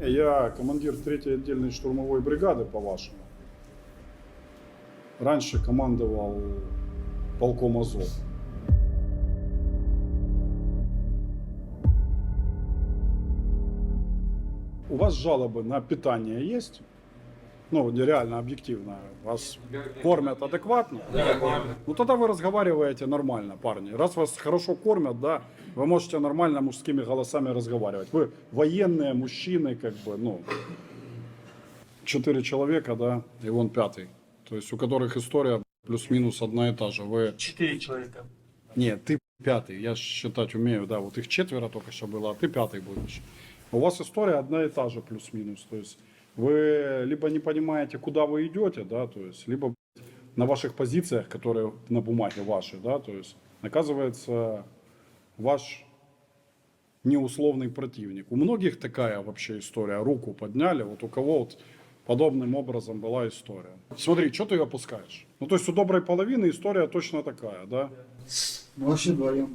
Я командир 3-й отдельной штурмовой бригады, по-вашему. Раньше командовал полком Азов. У вас жалобы на питание есть? Ну, реально, объективно. Вас кормят адекватно? Ну тогда вы разговариваете нормально, парни. Раз вас хорошо кормят, да, вы можете нормально мужскими голосами разговаривать. Вы военные мужчины, как бы, ну, четыре человека, да, и вон пятый. То есть у которых история плюс-минус одна и та же. Вы Четыре человека. нет, ты пятый. Я считать умею, да. Вот их четверо только что было, а ты пятый будешь. У вас история одна и та же плюс-минус. То есть вы либо не понимаете, куда вы идете, да, то есть, либо на ваших позициях, которые на бумаге ваши, да, то есть, оказывается, ваш неусловный противник. У многих такая вообще история. Руку подняли, вот у кого вот подобным образом была история. Смотри, что ты опускаешь? Ну, то есть у доброй половины история точно такая, да? Ну, вообще вдвоем.